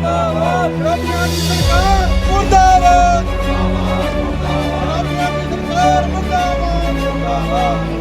ਮੁਰਦਾਬਾਦ। ਰਾਜਿਆਂ ਦੀ ਸਰਕਾਰ ਮੁਰਦਾਬਾਦ। ਮੁਰਦਾਬਾਦ ਰਾਜਿਆਂ ਦੀ ਸਰਕਾਰ ਮੁਰਦਾਬਾਦ। ਮੁਰਦਾਬਾਦ।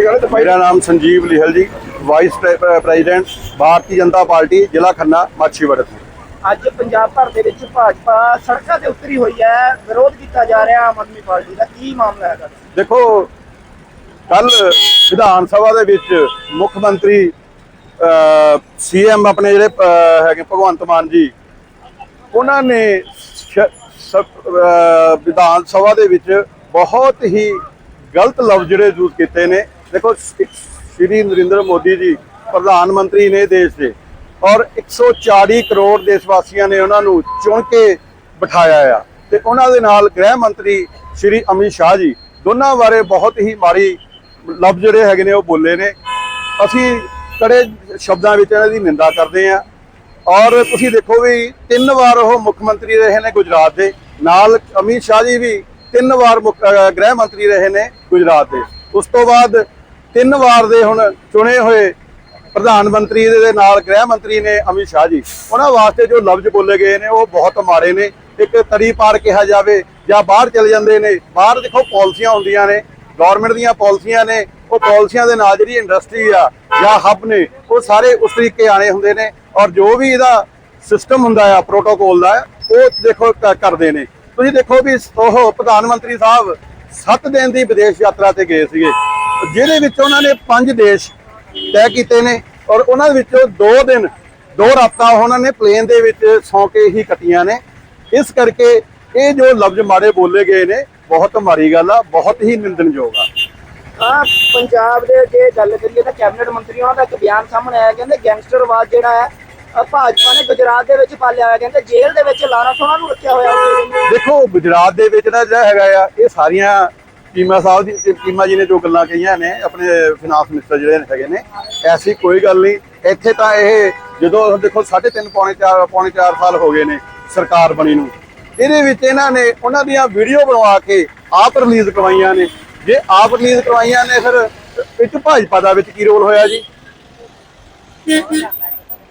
ਮੇਰਾ ਨਾਮ Sanjeev Lihal ji vice pre- president Bharatiya Janata party ਜ਼ਿਲ੍ਹਾ ਖੰਨਾ ਮਾਛੀਵਾੜਾ ਤੋਂ। ਅੱਜ ਪੰਜਾਬ ਭਰ ਦੇ ਵਿੱਚ ਭਾਜਪਾ ਸੜਕਾਂ ਤੇ ਉਤਰੀ ਹੋਈ ਹੈ ਵਿਰੋਧ ਕੀਤਾ ਜਾ ਰਿਹਾ ਆਮ ਆਦਮੀ ਪਾਰਟੀ ਦਾ ਕੀ ਮਾਮਲਾ ਹੈਗਾ? ਦੇਖੋ ਕੱਲ ਵਿਧਾਨ ਸਭਾ ਦੇ ਵਿੱਚ ਮੁੱਖ ਮੰਤਰੀ ਸੀਐਮ ਆਪਣੇ ਜਿਹੜੇ ਹੈਗੇ ਭਗਵੰਤ ਮਾਨ ਜੀ ਉਹਨਾਂ ਨੇ ਵਿਧਾਨ ਸਭਾ ਦੇ ਵਿੱਚ ਬਹੁਤ ਹੀ ਗਲਤ ਲਫ਼ਜ਼ ਜਿਹੜੇ ਯੂਜ਼ ਕੀਤੇ ਨੇ। ਦੇਖੋ ਸ- ਸ਼੍ਰੀ ਨਰਿੰਦਰ ਮੋਦੀ ਜੀ ਪ੍ਰਧਾਨ ਮੰਤਰੀ ਨੇ ਦੇਸ਼ ਦੇ ਔਰ 140 ਕਰੋੜ ਦੇਸ਼ ਵਾਸੀਆਂ ਨੇ ਉਹਨਾਂ ਨੂੰ ਚੁਣ ਕੇ ਬਿਠਾਇਆ ਆ। ਤੇ ਉਹਨਾਂ ਦੇ ਨਾਲ ਗ੍ਰਹਿ ਮੰਤਰੀ ਸ਼੍ਰੀ ਅਮਿਤ ਸ਼ਾਹ ਜੀ, ਦੋਨਾਂ ਬਾਰੇ ਬਹੁਤ ਹੀ ਮਾੜੀ ਲਫ਼ਜ਼ ਜਿਹੜੇ ਹੈਗੇ ਨੇ ਉਹ ਬੋਲੇ ਨੇ। ਅਸੀਂ ਕੜੇ ਸ਼ਬਦਾਂ ਵਿੱਚ ਇਹਨਾਂ ਦੀ ਨਿੰਦਾ ਕਰਦੇ ਆ ਔਰ ਤੁਸੀਂ ਦੇਖੋ ਵੀ ਤਿੰਨ ਵਾਰ ਉਹ ਮੁੱਖ ਮੰਤਰੀ ਰਹੇ ਨੇ ਗੁਜਰਾਤ ਦੇ। ਨਾਲ ਅਮਿਤ ਸ਼ਾਹ ਜੀ ਵੀ ਤਿੰਨ ਵਾਰ ਮੁੱਖ- ਗ੍ਰਹਿ ਮੰਤਰੀ ਰਹੇ ਨੇ ਗੁਜਰਾਤ ਦੇ। ਉਸ ਤੋਂ ਬਾਅਦ ਤਿੰਨ ਵਾਰ ਦੇ ਹੁਣ ਚੁਣੇ ਹੋਏ ਪ੍ਰਧਾਨ ਮੰਤਰੀ ਦੇ ਨਾਲ ਗ੍ਰਹਿ ਮੰਤਰੀ ਨੇ ਅਮਿਤ ਸ਼ਾਹ ਜੀ। ਉਹਨਾਂ ਵਾਸਤੇ ਜੋ ਲਫ਼ਜ਼ ਬੋਲੇ ਗਏ ਨੇ, ਉਹ ਬਹੁਤ ਮਾੜੇ ਨੇ। ਇੱਕ ਤਰੀ ਪਾਰ ਕਿਹਾ ਜਾਵੇ ਜਾਂ ਬਾਹਰ ਚਲੇ ਜਾਂਦੇ ਨੇ, ਬਾਹਰ ਦੇਖੋ ਪਾਲਿਸੀਆਂ ਹੁੰਦੀਆਂ ਨੇ ਗਵਰਨਮੈਂਟ ਦੀਆਂ ਪਾਲਿਸੀਆਂ ਨੇ, ਉਹ ਪਾਲਿਸੀਆਂ ਦੇ ਨਾਲ ਜਿਹੜੀ ਇੰਡਸਟਰੀ ਆ ਜਾਂ ਹੱਬ ਨੇ, ਉਹ ਸਾਰੇ ਉਸ ਤਰੀਕੇ ਆਣੇ ਹੁੰਦੇ ਨੇ ਔਰ ਜੋ ਵੀ ਇਹਦਾ ਸਿਸਟਮ ਹੁੰਦਾ ਆ ਪ੍ਰੋਟੋਕੋਲ ਦਾ, ਉਹ ਦੇਖੋ ਕਰਦੇ ਨੇ। ਤੁਸੀਂ ਦੇਖੋ ਵੀ ਉਹ ਪ੍ਰਧਾਨ ਮੰਤਰੀ ਸਾਹਿਬ 7 ਦਿਨ ਦੀ ਵਿਦੇਸ਼ ਯਾਤਰਾ ਤੇ ਗਏ ਸੀਗੇ। ਜਿਹਦੇ ਵਿੱਚ ਉਹਨਾਂ ਨੇ 5 ਦੇਸ਼ ਤੈਅ ਕੀਤੇ ਨੇ ਔਰ ਉਹਨਾਂ ਵਿੱਚੋਂ 2 ਦਿਨ ਦੋ ਰਾਤਾਂ ਉਹਨਾਂ ਨੇ ਪਲੇਨ ਦੇ ਵਿੱਚ ਸੌਂ ਕੇ ਹੀ ਕੱਟੀਆਂ ਨੇ। ਇਸ ਕਰਕੇ ਇਹ ਜੋ ਲਫ਼ਜ਼ ਮਾੜੇ ਬੋਲੇ ਗਏ ਨੇ ਬਹੁਤ ਮਾੜੀ ਗੱਲ ਆ ਬਹੁਤ ਹੀ ਨਿੰਦਣਯੋਗ ਆ। ਆ ਪੰਜਾਬ ਦੇ ਜੇ ਗੱਲ ਕਰੀਏ ਤਾਂ ਕੈਬਨਿਟ ਮੰਤਰੀਆਂ ਦਾ ਇੱਕ ਬਿਆਨ ਸਾਹਮਣੇ ਆਇਆ ਕਹਿੰਦੇ ਗੈਂਗਸਟਰਵਾਦ ਜਿਹੜਾ ਹੈ ਭਾਜਪਾ ਨੇ ਗੁਜਰਾਤ ਦੇ ਵਿੱਚ ਪਾਲਿਆ ਹੋਇਆ ਕਹਿੰਦੇ ਜੇਲ੍ਹ ਦੇ ਵਿੱਚ ਲਾਰਾ ਸੋਨਾ ਨੂੰ ਰੱਖਿਆ ਹੋਇਆ ਦੇਖੋ ਗੁਜਰਾਤ ਦੇ ਵਿੱਚ ਨਾ ਜਿਹੜਾ ਹੈਗਾ ਆ ਇਹ ਸਾਰੀਆਂ ਚੀਮਾ ਸਾਹਿਬ ਦੀ ਤੇ ਜੀ ਨੇ ਜੋ ਗੱਲਾਂ ਕਹੀਆਂ ਨੇ, ਆਪਣੇ ਫਿਨਾਂਸ ਮਿਨਿਸਟਰ ਜਿਹੜੇ ਹੈਗੇ ਨੇ, ਐਸੀ ਕੋਈ ਗੱਲ ਨਹੀਂ। ਇੱਥੇ ਤਾਂ ਇਹ ਜਦੋਂ ਦੇਖੋ 3.5 ਪੌਣੇ 4 ਪੌਣੇ 4 ਸਾਲ ਹੋ ਗਏ ਨੇ ਸਰਕਾਰ ਬਣੀ ਨੂੰ। ਇਹਦੇ ਵਿੱਚ ਇਹਨਾਂ ਨੇ ਉਹਨਾਂ ਦੀਆਂ ਵੀਡੀਓ ਬਣਵਾ ਕੇ ਆਪ ਰਿਲੀਜ਼ ਕਰਵਾਈਆਂ ਨੇ। ਜੇ ਆਪ ਰਿਲੀਜ਼ ਕਰਵਾਈਆਂ ਨੇ, ਫਿਰ ਵਿੱਚ ਭਾਜਪਾ ਦਾ ਵਿੱਚ ਕੀ ਰੋਲ ਹੋਇਆ ਜੀ?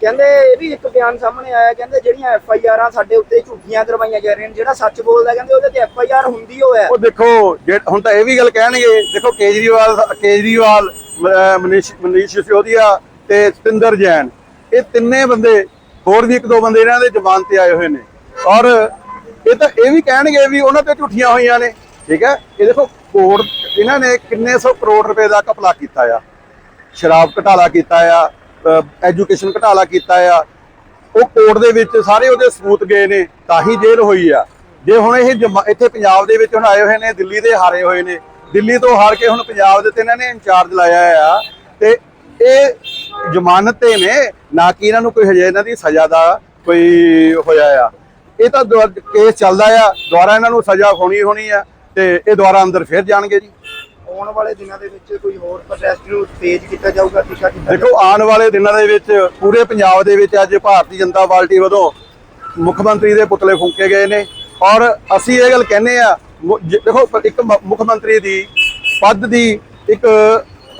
ਕਹਿੰਦੇ ਇਹ ਵੀ ਇੱਕ ਬਿਆਨ ਸਾਹਮਣੇ ਆਇਆ, ਕਹਿੰਦੇ ਜਿਹੜੀਆਂ ਐਫ ਆਈ ਆਰਾਂ ਸਾਡੇ ਉੱਤੇ ਝੂਠੀਆਂ ਕਰਵਾਈਆਂ ਜਾ ਰਹੀਆਂ ਨੇ, ਜਿਹੜਾ ਸੱਚ ਬੋਲਦਾ, ਕਹਿੰਦੇ ਉਹਦੇ ਤੇ ਐਫ ਆਈ ਆਰ ਹੁੰਦੀ ਹੋਇਆ ਉਹ ਦੇਖੋ, ਜੇ- ਹੁਣ ਤਾਂ ਇਹ ਵੀ ਗੱਲ ਕਹਿਣਗੇ, ਦੇਖੋ ਕੇਜਰੀਵਾਲ ਕੇਜਰੀਵਾਲ ਅਹ ਮਨੀਸ਼ ਮਨੀਸ਼ ਸਿਸੋਦੀਆ ਤੇ ਸਤਿੰਦਰ ਜੈਨ, ਇਹ ਤਿੰਨੇ ਬੰਦੇ, ਹੋਰ ਵੀ ਇੱਕ ਦੋ ਬੰਦੇ ਇਹਨਾਂ ਦੇ ਜ਼ਬਾਨ ਤੇ ਆਏ ਹੋਏ ਨੇ। ਔਰ ਇਹ ਤਾਂ ਇਹ ਵੀ ਕਹਿਣਗੇ ਵੀ ਉਹਨਾਂ ਤੇ ਝੂਠੀਆਂ ਹੋਈਆਂ ਨੇ, ਠੀਕ ਹੈ? ਇਹ ਦੇਖੋ ਕੋੜ ਇਹਨਾਂ ਨੇ ਕਿੰਨੇ ਸੌ ਕਰੋੜ ਰੁਪਏ ਦਾ ਘਪਲਾ ਕੀਤਾ ਆ। ਸ਼ਰਾਬ ਘਟਾਲਾ ਕੀਤਾ ਆ ਐਜੂਕੇਸ਼ਨ ਘਟਾਲਾ ਕੀਤਾ ਆ। ਉਹ ਕੋਰਟ ਦੇ ਵਿੱਚ ਸਾਰੇ ਉਹਦੇ ਸਬੂਤ ਗਏ ਨੇ, ਤਾਂ ਹੀ ਜੇਲ੍ਹ ਹੋਈ ਆ। ਜੇ ਹੁਣ ਇਹ ਜਮਾ- ਇੱਥੇ ਪੰਜਾਬ ਦੇ ਵਿੱਚ ਹੁਣ ਆਏ ਹੋਏ ਨੇ, ਦਿੱਲੀ ਦੇ ਹਾਰੇ ਹੋਏ ਨੇ, ਦਿੱਲੀ ਤੋਂ ਹਾਰ ਕੇ ਹੁਣ ਪੰਜਾਬ ਦੇ ਤੇ ਇਹਨਾਂ ਨੇ ਇੰਚਾਰਜ ਲਾਇਆ ਆ। ਤੇ ਇਹ ਜ਼ਮਾਨਤ ਤੇ ਨੇ, ਨਾ ਕਿ ਇਹਨਾਂ ਨੂੰ ਕੋਈ ਹਜੇ ਇਹਨਾਂ ਦੀ ਸਜ਼ਾ ਦਾ ਕੋਈ ਹੋਇਆ ਆ। ਇਹ ਤਾਂ ਕੇਸ ਚੱਲਦਾ ਆ, ਦੁਬਾਰਾ ਇਹਨਾਂ ਨੂੰ ਸਜ਼ਾ ਹੋਣੀ ਹੋਣੀ ਆ, ਤੇ ਇਹ ਦੁਬਾਰਾ ਅੰਦਰ ਫਿਰ ਜਾਣਗੇ ਜੀ। ਆਉਣ ਵਾਲੇ ਦਿਨਾਂ ਦੇ ਵਿੱਚ ਕੋਈ ਹੋਰ ਪ੍ਰੋਟੈਸਟ ਨੂੰ ਤੇਜ਼ ਕੀਤਾ ਜਾਊਗਾ ਤਿੱਖਾ ਕੀਤਾ ਦੇਖੋ ਆਉਣ ਵਾਲੇ ਦਿਨਾਂ ਦੇ ਵਿੱਚ ਪੂਰੇ ਪੰਜਾਬ ਦੇ ਵਿੱਚ ਅੱਜ ਭਾਰਤੀ ਜਨਤਾ ਪਾਰਟੀ ਵੱਲੋਂ ਮੁੱਖ ਮੰਤਰੀ ਦੇ ਪੁਤਲੇ ਫੂਕੇ ਗਏ ਨੇ। ਔਰ ਅਸੀਂ ਇਹ ਗੱਲ ਕਹਿੰਦੇ ਆ ਦੇਖੋ ਇੱਕ ਮੁੱਖ ਮੰਤਰੀ ਦੀ ਪਦ ਦੀ ਇੱਕ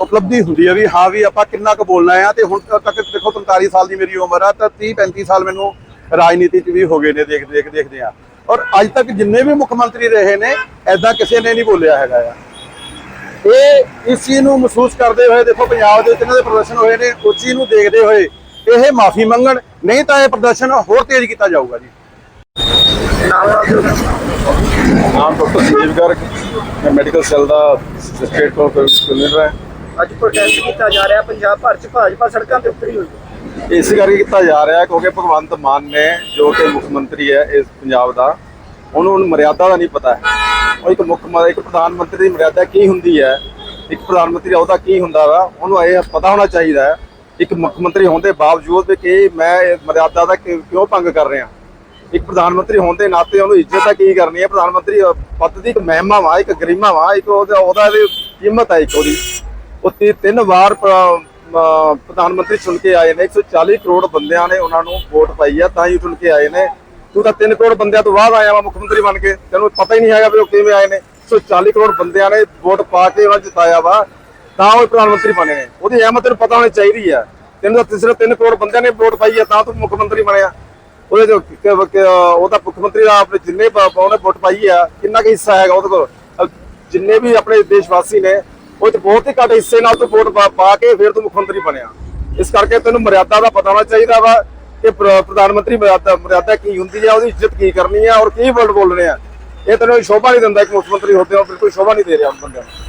ਉਪਲਬਧੀ ਹੁੰਦੀ ਹੈ ਵੀ ਹਾਂ ਵੀ ਆਪਾਂ ਕਿੰਨਾ ਕੁ ਬੋਲਣਾ ਆ ਤੇ ਹੁਣ ਤੱਕ ਦੇਖੋ 45 ਸਾਲ ਦੀ ਮੇਰੀ ਉਮਰ ਆ ਤਾਂ 30 35 ਸਾਲ ਮੈਨੂੰ ਰਾਜਨੀਤੀ 'ਚ ਵੀ ਹੋ ਗਏ ਨੇ ਦੇਖ ਦੇਖ ਦੇਖਦੇ ਆ ਔਰ ਅੱਜ ਤੱਕ ਜਿੰਨੇ ਵੀ ਮੁੱਖ ਮੰਤਰੀ ਰਹੇ ਨੇ ਐਦਾਂ ਕਿਸੇ ਨੇ ਨਹੀਂ ਬੋਲਿਆ ਹੈਗਾ ਆ। ਇਹ ਇਸ ਚੀਜ਼ ਨੂੰ ਮਹਿਸੂਸ ਕਰਦੇ ਹੋਏ ਦੇਖੋ ਪੰਜਾਬ ਦੇ ਵਿੱਚ ਇਹਨਾਂ ਦੇ ਪ੍ਰਦਰਸ਼ਨ ਹੋਏ ਨੇ ਉਸ ਚੀਜ਼ ਨੂੰ ਦੇਖਦੇ ਹੋਏ ਇਹ ਮਾਫੀ ਮੰਗਣ ਨਹੀਂ ਤਾਂ ਇਹ ਪ੍ਰਦਰਸ਼ਨ ਹੋਰ ਤੇਜ਼ ਕੀਤਾ ਜਾਊਗਾ ਜੀ। ਨਾਮ ਡਾਕਟਰ ਸੰਜੀਵ ਗਰਗ ਮੈਂ ਮੈਡੀਕਲ ਸੈੱਲ ਦਾ ਸਟੇਟ ਕੋਆਰਡੀਨੇਟਰ ਹੈ ਅੱਜ ਪ੍ਰੋਟੈਸਟ ਕੀਤਾ ਜਾ ਰਿਹਾ ਪੰਜਾਬ ਭਰ ਚ ਭਾਜਪਾ ਸੜਕਾਂ ਤੇ ਉਤਰੀ ਹੋਈ। ਹੈ ਇਸ ਕਰਕੇ ਕੀਤਾ ਜਾ ਰਿਹਾ ਕਿਉਂਕਿ ਭਗਵੰਤ ਮਾਨ ਨੇ ਜੋ ਕਿ ਮੁੱਖ ਮੰਤਰੀ ਹੈ ਇਸ ਪੰਜਾਬ ਦਾ ਉਹਨੂੰ ਮਰਿਆਦਾ ਦਾ ਨਹੀਂ ਪਤਾ ਹੈ। ਉਹ ਇੱਕ ਮੁੱਖ ਮ- ਇੱਕ ਪ੍ਰਧਾਨ ਮੰਤਰੀ ਦੀ ਮਰਿਆਦਾ ਕੀ ਹੁੰਦੀ ਹੈ? ਇੱਕ ਪ੍ਰਧਾਨ ਮੰਤਰੀ ਉਹਦਾ ਕੀ ਹੁੰਦਾ ਵਾ? ਉਹਨੂੰ ਇਹ ਪਤਾ ਹੋਣਾ ਚਾਹੀਦਾ ਹੈ। ਇੱਕ ਮੁੱਖ ਮੰਤਰੀ ਹੋਣ ਦੇ ਬਾਵਜੂਦ ਕਿ ਮੈਂ ਇਹ ਮਰਿਆਦਾ ਦਾ ਕਿਉਂ ਭੰਗ ਕਰ ਰਿਹਾ? ਇੱਕ ਪ੍ਰਧਾਨ ਮੰਤਰੀ ਹੋਣ ਦੇ ਨਾਤੇ ਉਹਨੂੰ ਇੱਜ਼ਤ ਤਾਂ ਕੀ ਕਰਨੀ ਹੈ? ਪ੍ਰਧਾਨ ਮੰਤਰੀ ਪਦ ਦੀ ਇੱਕ ਮਹਿਮਾ ਵਾ, ਇੱਕ ਗਰਿਮਾ ਵਾ, ਇੱਕ ਉਹਦਾ ਉਹਦਾ ਕੀਮਤ ਹੈ ਇੱਕ ਉਹਦੀ। ਉਹ ਤਿੰਨ ਵਾਰ ਪ੍ਰਧਾਨ ਮੰਤਰੀ ਚੁਣ ਕੇ ਆਏ ਨੇ। 140 ਕਰੋੜ ਬੰਦਿਆਂ ਨੇ ਉਹਨਾਂ ਨੂੰ ਵੋਟ ਪਾਈ ਆ, ਤਾਂ ਹੀ ਚੁਣ ਕੇ ਆਏ ਨੇ। ਤੂੰ ਤਾਂ 3 ਕਰੋੜ ਬੰਦਿਆਂ ਤੋਂ ਬਾਅਦ ਆਇਆ ਵਾ ਮੁੱਖ ਮੰਤਰੀ ਬਣ ਕੇ। ਤੈਨੂੰ ਪਤਾ ਹੀ ਨਹੀਂ ਹੈਗਾ ਵੀ ਉਹ ਕਿਵੇਂ ਆਏ ਨੇ। 140 ਕਰੋੜ ਬੰਦਿਆਂ ਨੇ ਵੋਟ ਪਾ ਕੇ ਉਹਨਾਂ ਜਿਤਾਇਆ ਵਾ। ਤਾਂ ਉਹ ਪ੍ਰਧਾਨ ਮੰਤਰੀ ਬਣੇ ਨੇ। ਉਹਦੀ ਅਹਿਮਤ ਤੈਨੂੰ ਪਤਾ ਹੋਣੀ ਚਾਹੀਦੀ ਆ। ਤੈਨੂੰ ਤਾਂ ਤੀਸਰੇ 3 ਕਰੋੜ ਬੰਦਿਆਂ ਨੇ ਵੋਟ ਪਾਈ ਆ, ਤਾਂ ਤੂੰ ਮੁੱਖ ਮੰਤਰੀ ਬਣਿਆ। ਉਹਦੇ ਜੋ ਕ- ਕ- ਉਹਦਾ ਮੁੱਖ ਮੰਤਰੀ ਦਾ ਆਪਣੇ ਜਿੰਨੇ ਉਹਨੇ ਵੋਟ ਪਾਈ ਆ, ਕਿੰਨਾ ਕੁ ਹਿੱਸਾ ਹੈਗਾ ਉਹਦੇ ਕੋਲ। ਜਿੰਨੇ ਵੀ ਆਪਣੇ ਦੇਸ਼ ਵਾਸੀ ਨੇ, ਉਹ ਤੇ ਬਹੁਤ ਹੀ ਘੱਟ ਹਿੱਸੇ ਨਾਲ ਤੂੰ ਵੋਟ ਪਾ ਕੇ ਫਿਰ ਤੂੰ ਮੁੱਖ ਮੰਤਰੀ ਬਣਿਆ। ਇਸ ਕਰਕੇ ਤੈਨੂੰ ਮਰਿਆਦਾ ਦਾ ਪਤਾ ਹੋਣਾ ਚਾਹੀਦਾ ਵਾ। ਕਿ ਪ੍ਰਧਾਨ ਮੰਤਰੀ ਮਰਿਆਦਾ ਮਰਿਆਦਾ ਕੀ ਹੁੰਦੀ ਹੈ ਉਹਦੀ ਇੱਜ਼ਤ ਕੀ ਕਰਨੀ ਹੈ ਔਰ ਕੀ ਵਰਡ ਬੋਲਣੇ ਆ? ਇਹ ਤੈਨੂੰ ਸ਼ੋਭਾ ਨਹੀਂ ਦਿੰਦਾ ਇੱਕ ਮੁੱਖ ਮੰਤਰੀ ਹੁੰਦੇ ਹੋ ਬਿਲਕੁਲ ਸ਼ੋਭਾ ਨਹੀਂ ਦੇ ਰਿਹਾ ਬੰਦੇ ਨੂੰ।